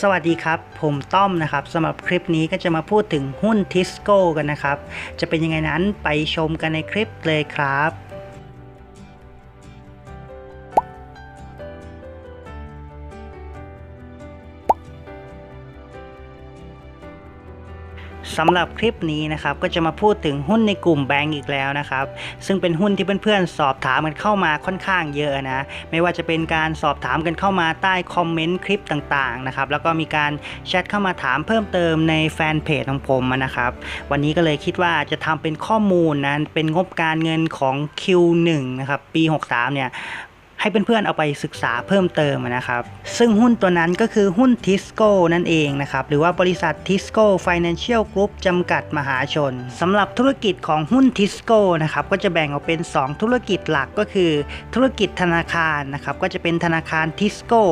สวัสดีครับ ผมต้อมนะครับสำหรับคลิปนี้ก็จะมาพูดถึงหุ้นทิสโก้กันนะครับ จะเป็นยังไงนั้นไปชมกันในคลิปเลยครับ สำหรับคลิปนี้นะครับก็จะมาพูดถึงหุ้นในกลุ่มแบงก์อีกแล้วนะครับ ซึ่งเป็นหุ้นที่เพื่อนๆ สอบถามกันเข้ามาค่อนข้างเยอะนะไม่ว่าจะเป็นการสอบถามกันเข้ามาใต้คอมเมนต์คลิปต่างๆนะครับแล้วก็มีการแชทเข้ามาถามเพิ่มเติมในแฟนเพจของผมนะครับ วันนี้ก็เลยคิดว่าจะทำเป็นข้อมูลนะเป็นงบการเงินของ Q1 นะครับปี 63เนี่ย ให้เพื่อนๆเอาไปศึกษาเพิ่มเติมนะครับ ซึ่งหุ้นตัวนั้นก็คือหุ้นทิสโก้นั่นเองนะครับ หรือว่าบริษัททิสโก้ Financial Group จำกัดมหาชนสำหรับธุรกิจของหุ้นทิสโก้นะครับก็จะแบ่งออกเป็น 2 ธุรกิจหลักก็คือ ธุรกิจธนาคารนะครับก็จะเป็นธนาคารทิสโก้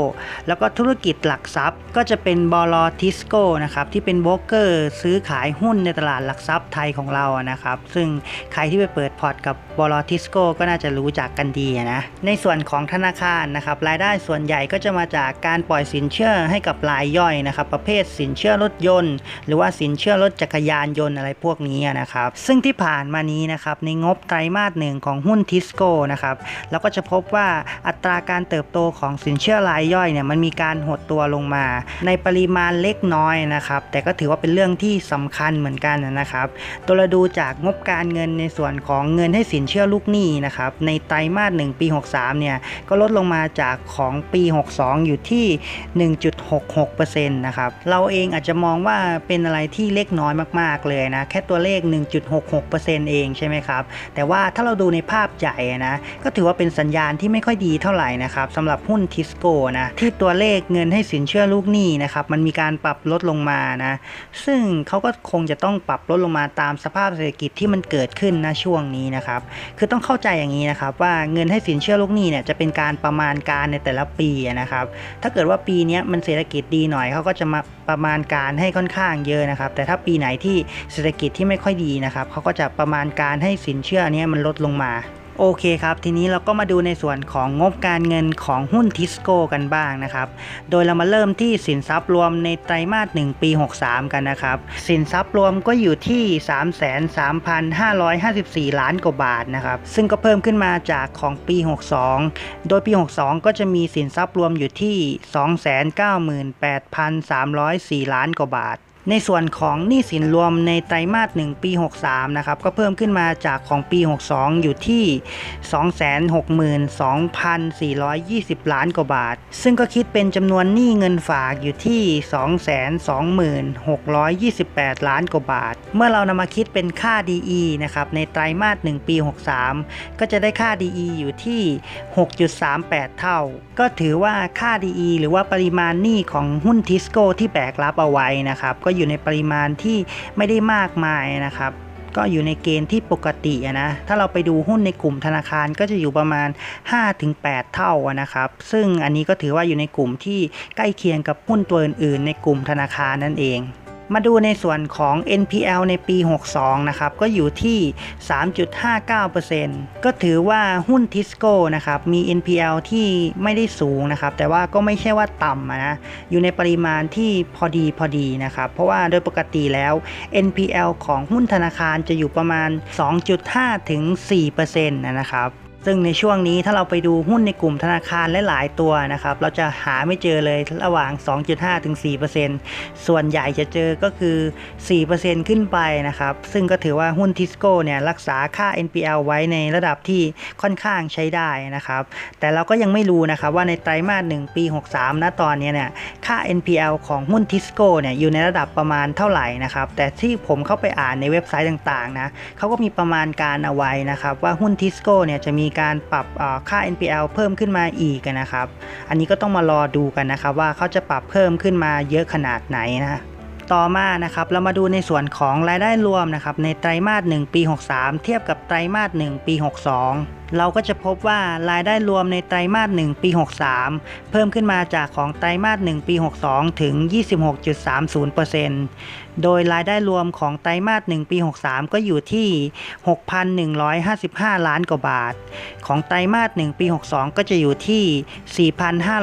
แล้วก็ธุรกิจหลักทรัพย์ ก็จะเป็นบลทิสโก้นะครับที่เป็นโบรกเกอร์ซื้อขายหุ้นในตลาดหลักทรัพย์ไทยของเรานะครับซึ่งใครที่ไปเปิดพอร์ตกับบลทิสโก้ก็น่าจะรู้จักกันดีนะในส่วนของธนาคารนะครับรายได้ส่วนใหญ่ก็จะมาจากการปล่อยสินเชื่อให้กับรายย่อยนะครับ ประเภทสินเชื่อรถยนต์ หรือว่าสินเชื่อรถจักรยานยนต์อะไรพวกนี้นะครับ ซึ่งที่ผ่านมานี้นะครับในงบไตรมาสหนึ่งของหุ้นทิสโก้นะครับเราก็จะพบว่าอัตราการเติบโตของสินเชื่อรายย่อยเนี่ยมันมีการหดตัวลงมา ในปริมาณเล็กน้อยนะครับ แต่ก็ถือว่าเป็นเรื่องที่สำคัญเหมือนกันนะครับ ตัวเราดูจากงบการเงินในส่วนของเงินให้สินเชื่อลูกหนี้นะครับในไตรมาสหนึ่งปี 63เนี่ยก็ลดลงมาจากของปี 62 อยู่ที่ 1.66%นะครับ เราเองอาจจะมองว่าเป็นอะไรที่เล็กน้อยมากๆเลยนะ แค่ตัวเลข 1.66%เองใช่ไหมครับ แต่ว่าถ้าเราดูในภาพใหญ่นะ ก็ถือว่าเป็นสัญญาณที่ไม่ค่อยดีเท่าไหร่นะครับสำหรับหุ้นทิสโก้นะ ที่ตัวเลขเงินให้สินเชื่อลูกหนี้นะครับ มันมีการปรับลดลงมานะ ซึ่งเขาก็คงจะต้องปรับลดลงมาตามสภาพเศรษฐกิจที่มันเกิดขึ้นนะช่วงนี้นะครับ คือต้องเข้าใจอย่างนี้นะครับว่าเงินให้สินเชื่อลูกหนี้เนี่ยจะเป็นการประมาณการในแต่ละปีนะครับ ถ้าเกิดว่าปีนี้มันเศรษฐกิจดีหน่อยเขาก็จะมาประมาณการให้ค่อนข้างเยอะนะครับ แต่ถ้าปีไหนที่เศรษฐกิจที่ไม่ค่อยดีนะครับเขาก็จะประมาณการให้สินเชื่อนี้มันลดลงมา โอเคครับ ทีนี้เราก็มาดูในส่วนของงบการเงินของหุ้นทิสโก้กันบ้างนะครับ โดยเรามาเริ่มที่สินทรัพย์รวมในไตรมาส 1 ปี 63 กันนะครับ สินทรัพย์รวมก็อยู่ที่ 33,554 ล้านกว่าบาทนะครับ ซึ่งก็เพิ่มขึ้นมาจากของปี 62 โดยปี 62 ก็จะมีสินทรัพย์รวมอยู่ที่ 298,304 ล้านกว่าบาท ในส่วนของหนี้สินรวมในไตรมาส1ปี 63 นะครับ ก็เพิ่มขึ้นมาจากของปี 62 อยู่ที่ 262,420 ล้านกว่าบาท ซึ่งก็คิดเป็นจำนวนหนี้เงินฝากอยู่ที่ 226,628 ล้านกว่าบาท เมื่อเรานำมาคิดเป็นค่า DE นะครับ ในไตรมาส1ปี 63 ก็จะได้ค่า DE อยู่ที่ 6.38 เท่า ก็ถือว่าค่า DE หรือว่าปริมาณหนี้ของหุ้นทิสโก้ที่แบกรับเอาไว้นะครับก็อยู่ในปริมาณที่ไม่ได้มากมายนะครับ ก็อยู่ในเกณฑ์ที่ปกตินะถ้าเราไปดูหุ้นในกลุ่มธนาคารก็จะอยู่ประมาณ 5-8 เท่านะครับ ซึ่งอันนี้ก็ถือว่าอยู่ในกลุ่มที่ใกล้เคียงกับหุ้นตัวอื่นๆ ในกลุ่มธนาคารนั่นเอง มาดูในส่วนของ NPL ในปี 62 นะครับ ก็อยู่ที่ 3.59%ก็ถือว่าหุ้นทิสโก้นะครับ มี NPL ที่ไม่ได้สูงนะครับ แต่ว่าก็ไม่ใช่ว่าต่ำนะ อยู่ในปริมาณที่พอดีพอดีนะครับ เพราะว่าโดยปกติแล้ว NPL ของหุ้นธนาคารจะอยู่ประมาณ 2.5 ถึง 4%นะครับ ซึ่งในช่วงนี้ถ้าเราไปดูหุ้นในกลุ่มธนาคารหลายๆตัวนะครับ เราจะหาไม่เจอเลยระหว่าง 2.5 ถึง 4%ส่วนใหญ่จะเจอก็คือ 4%ขึ้นไปนะครับ ซึ่งก็ถือว่าหุ้นทิสโก้เนี่ยรักษาค่า NPL ไว้ในระดับที่ค่อนข้างใช้ได้นะครับ แต่เราก็ยังไม่รู้นะครับว่าในไตรมาส 1 ปี 63 ณ ตอนนี้เนี่ยค่า NPL ของหุ้นทิสโก้เนี่ยอยู่ในระดับประมาณเท่าไหร่นะครับ แต่ที่ผมเข้าไปอ่านในเว็บไซต์ต่างๆนะเขาก็มีประมาณการเอาไว้นะครับว่าหุ้นทิสโก้เนี่ยจะมีการปรับค่า NPL เพิ่มขึ้นมาอีกนะครับ อันนี้ก็ต้องมารอดูกันนะครับ ว่าเขาจะปรับเพิ่มขึ้นมาเยอะขนาดไหนนะต่อมานะครับเรามาดูในส่วนของรายได้รวมนะครับในไตรมาส1ปี 63 เทียบกับไตรมาส1ปี 62 เราก็จะพบว่ารายได้รวมในไตรมาส1ปี 63 เพิ่มขึ้นมาจากของไตรมาส1ปี 62 ถึง 26.30%โดยรายได้รวมของไตรมาส1ปี 63 ก็อยู่ที่ 6,155 ล้านกว่าบาท ของไตรมาส1ปี 62 ก็จะอยู่ที่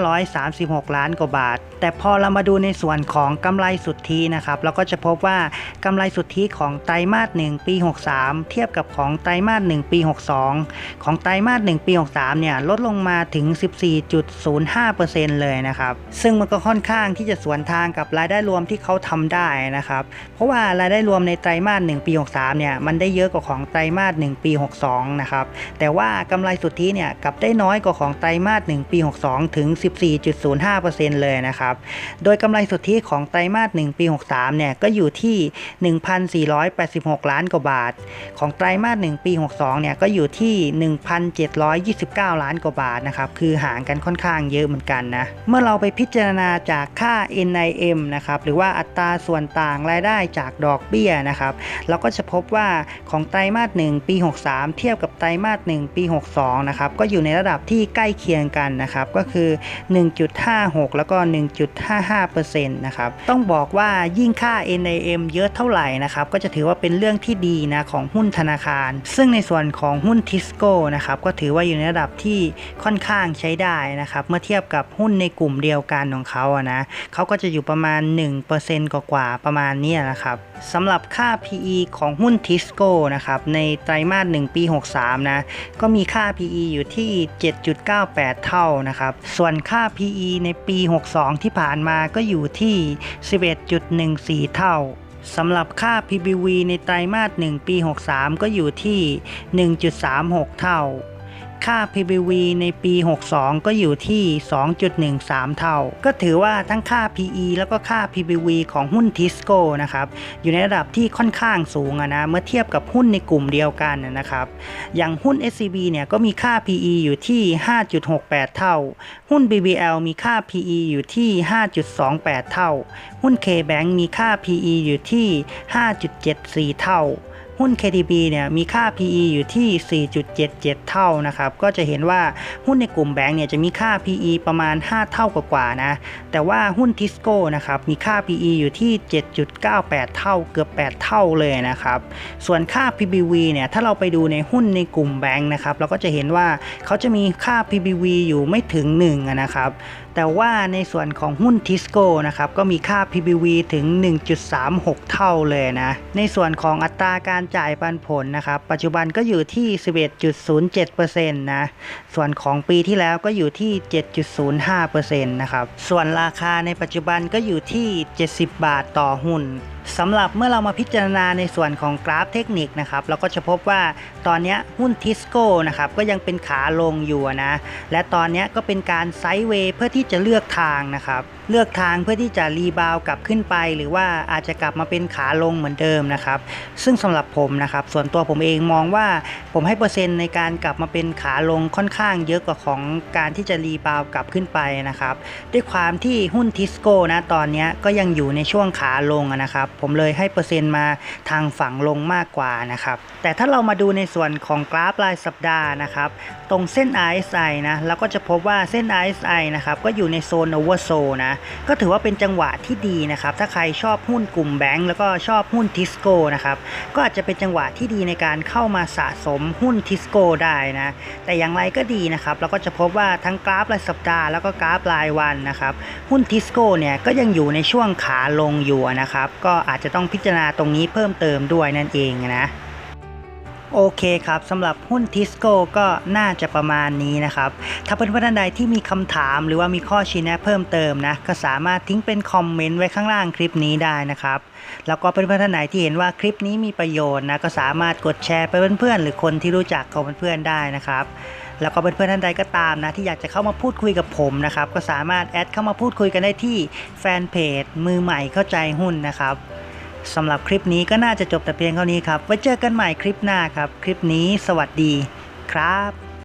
4,536 ล้านกว่าบาท แต่พอเรามาดูในส่วนของกำไรสุทธินะครับ เราก็จะพบว่ากำไรสุทธิของไตรมาส1ปี 63 เทียบกับของไตรมาส1ปี 62 ของไตรมาส1ปี 63 เนี่ยลดลงมาถึง 14.05%เลยนะครับ ซึ่งมันก็ค่อนข้างที่จะสวนทางกับรายได้รวมที่เขาทำได้นะครับเพราะว่ารายได้รวมในไตรมาส1ปี 63เนี่ยมันได้เยอะกว่าของไตรมาส1ปี 62นะครับแต่ว่ากำไรสุทธิเนี่ยกลับได้น้อยกว่าของไตรมาส1ปี 62 ถึง 14.05%เลยนะครับโดยกำไรสุทธิของไตรมาส1ปี 63เนี่ยก็อยู่ที่ 1,486 ล้านกว่าบาท ของไตรมาส1ปี 62เนี่ยก็อยู่ที่ 1,729 ล้านกว่าบาทนะครับคือห่างกันค่อนข้างเยอะเหมือนกันนะเมื่อเราไปพิจารณาจากค่า NIM นะครับหรือว่าอัตราส่วนต่างรายได้จากดอกเบี้ยนะครับเราก็จะพบว่าของไตรมาส1ปี 63 เทียบกับไตรมาส1ปี 62นะครับก็อยู่ในระดับที่ใกล้เคียงกันนะครับก็คือ 1.56 แล้วก็ 1.55%นะครับต้องบอกว่ายิ่งค่า NIM เยอะเท่าไหร่นะครับก็จะถือว่าเป็นเรื่องที่ดีนะของหุ้นธนาคาร ซึ่งในส่วนของหุ้นทิสโก้นะครับก็ถือว่าอยู่ในระดับที่ค่อนข้างใช้ได้นะครับเมื่อเทียบกับหุ้นในกลุ่มเดียวกันของเขาอะนะเขาก็จะอยู่ประมาณ 1%กว่าๆประมาณนี้นะครับสำหรับค่า PE ของหุ้นทิสโก้นะครับในไตรมาส1ปี 63 นะ ก็มีค่า PE อยู่ที่ 7.98 เท่านะครับ ส่วนค่า PE ในปี 62 ที่ผ่านมาก็อยู่ที่ 11.14 เท่าสำหรับค่า PBV ในไตรมาส 1 ปี 63 ก็อยู่ที่ 1.36 เท่า ค่า PBV ในปี 62 ก็อยู่ที่ 2.13 เท่า ก็ถือว่าทั้งค่า PE แล้วก็ค่า PBV ของหุ้นทิสโก้นะครับ อยู่ในระดับที่ค่อนข้างสูงนะ เมื่อเทียบกับหุ้นในกลุ่มเดียวกันนะครับ อย่างหุ้น SCB เนี่ยก็มีค่า PE อยู่ที่ 5.68 เท่า หุ้น BBL มีค่า PE อยู่ที่ 5.28 เท่า หุ้น KBank มีค่า PE อยู่ที่ 5.74 เท่า หุ้น KTB เนี่ยมีค่า PE อยู่ที่ 4.77 เท่านะครับ ก็จะเห็นว่าหุ้นในกลุ่มแบงก์เนี่ยจะมีค่า PE ประมาณ 5 เท่ากว่าๆนะ แต่ว่าหุ้นทิสโก้นะครับมีค่า PE อยู่ที่ 7.98 เท่าเกือบ 8 เท่าเลยนะครับ ส่วนค่า PBV เนี่ยถ้าเราไปดูในหุ้นในกลุ่มแบงก์นะครับเราก็จะเห็นว่าเขาจะมีค่า PBV อยู่ไม่ถึง1นะครับแต่ว่าในส่วนของหุ้นทิสโก้นะครับก็มีค่า PBV ถึง 1.36 เท่าเลยนะ ในส่วนของอัตราการจ่ายปันผลนะครับ ปัจจุบันก็อยู่ที่ 11.07%นะ ส่วนของปีที่แล้วก็อยู่ที่ 7.05%นะครับ ส่วนราคาในปัจจุบันก็อยู่ที่ 70 บาทต่อหุ้นสำหรับเมื่อเรามาพิจารณาในส่วนของกราฟเทคนิคนะครับเราก็จะพบว่าตอนนี้หุ้นทิสโก้นะครับก็ยังเป็นขาลงอยู่นะและตอนนี้ก็เป็นการไซด์เวย์เพื่อที่จะเลือกทางนะครับเลือกทางเพื่อที่จะรีบาวกลับขึ้นไป หรือว่าอาจจะกลับมาเป็นขาลงเหมือนเดิมนะครับซึ่งสำหรับผมนะครับส่วนตัวผมเองมองว่าผมให้เปอร์เซ็นต์ในการกลับมาเป็นขาลงค่อนข้างเยอะกว่าของการที่จะรีบาวกลับขึ้นไปนะครับด้วยความที่หุ้นทิสโก้นะตอนนี้ก็ยังอยู่ในช่วงขาลงนะครับผมเลยให้เปอร์เซ็นต์มาทางฝั่งลงมากกว่านะครับ แต่ถ้าเรามาดูในส่วนของกราฟรายสัปดาห์นะครับ ตรงเส้น RSI นะเราก็จะพบว่าเส้น RSI นะครับก็อยู่ในโซน oversold นะก็ถือว่าเป็นจังหวะที่ดีนะครับถ้าใครชอบหุ้นกลุ่มแบงก์แล้วก็ชอบหุ้นทิสโก้นะครับก็อาจจะเป็นจังหวะที่ดีในการเข้ามาสะสมหุ้นทิสโก้ได้นะแต่อย่างไรก็ดีนะครับเราก็จะพบว่าทั้งกราฟรายสัปดาห์แล้วก็กราฟรายวันนะครับหุ้นทิสโก้เนี่ยก็ยังอยู่ในช่วงขาลงอยู่นะครับก็อาจจะต้องพิจารณาตรงนี้เพิ่มเติมด้วยนั่นเองนะ โอเคครับสำหรับหุ้นทิสโก้ก็น่าจะประมาณนี้นะครับ ถ้าเพื่อนๆท่านใดที่มีคำถามหรือว่ามีข้อชี้แนะเพิ่มเติมนะ ก็สามารถทิ้งเป็นคอมเมนต์ไว้ข้างล่างคลิปนี้ได้นะครับ แล้วก็เพื่อนๆท่านไหนที่เห็นว่าคลิปนี้มีประโยชน์นะ ก็สามารถกดแชร์ไปเพื่อนๆหรือคนที่รู้จักของเพื่อนๆได้นะครับแล้วก็เพื่อนๆท่านใดก็ตามนะ ที่อยากจะเข้ามาพูดคุยกับผมนะครับ ก็สามารถแอดเข้ามาพูดคุยกันได้ที่แฟนเพจมือใหม่เข้าใจหุ้นนะครับ สำหรับคลิปนี้ก็น่าจะจบแต่เพียงเท่านี้ครับ ไว้เจอกันใหม่คลิปหน้าครับ คลิปนี้สวัสดีครับ